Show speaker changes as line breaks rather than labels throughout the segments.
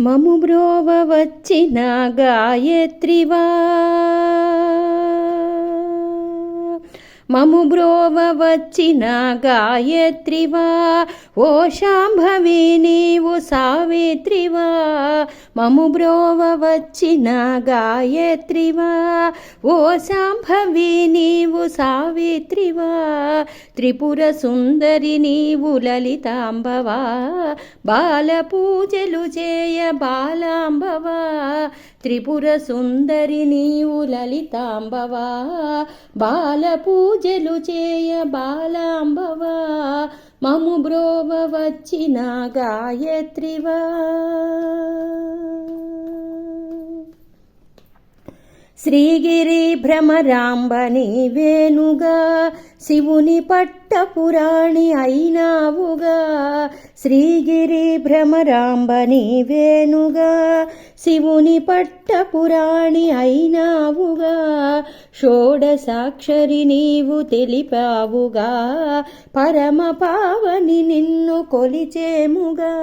మము బ్రోవ వచ్చిన గాయత్రివా మము బ్రోవ వచ్చిన గాయత్రివా ఓ శాంభవి నీవు సావిత్రివా. మము బ్రోవ వచ్చిన గాయత్రివా ఓ శాంభవి నీవు సావిత్రివా. త్రిపుర సుందరి నీవు లలితాంబవా బాల పూజలు చేయ బాలాంబవా. త్రిపుర సుందరి నీవు లలితాంబవా బాల పూజలు చేయ బాలాంబవా మము బ్రోవ వచ్చిన గాయత్రివా. శ్రీగిరి భ్రమరాంబని వేణుగా శివుని పట్టపురాణి అయినావుగా. శ్రీగిరి భ్రమరాంబని వేణుగా శివుని పట్టపురాణి అయినావుగా. షోడసాక్షరి నీవు తెలిపావుగా పరమ పావని నిన్ను కొలిచేముగా.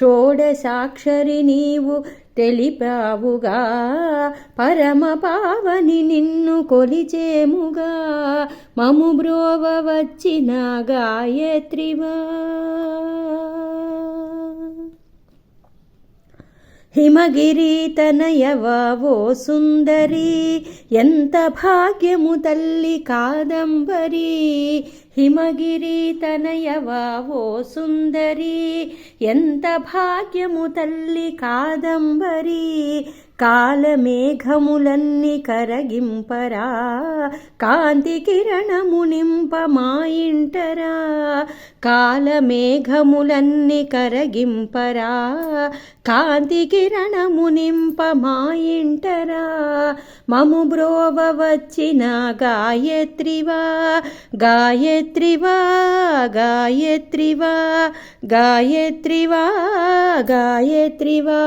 షోడసాక్షరి నీవు తెలిపావుగా. పరమ పావని నిన్ను కొలిచేముగా. మము బ్రోవ వచ్చిన గాయత్రివా. హిమగిరి తనయవో సుందరి. ఎంత భాగ్యము తల్లి కాదంబరి. హిమగిరి తనయవా ఓ సుందరి ఎంత భాగ్యము తల్లి కాదంబరి. కాలమేఘములన్నీ కరగింపరా కాంతి కిరణము నింప మా ఇంటరా. కాలమేఘములన్నీ కరగింపరా కాంతి కిరణము నింప మా ఇంటరా. మము బ్రోవ వచ్చిన గాయత్రివా గాయత్రివా గాయత్రివా గాయత్రివా గాయత్రివా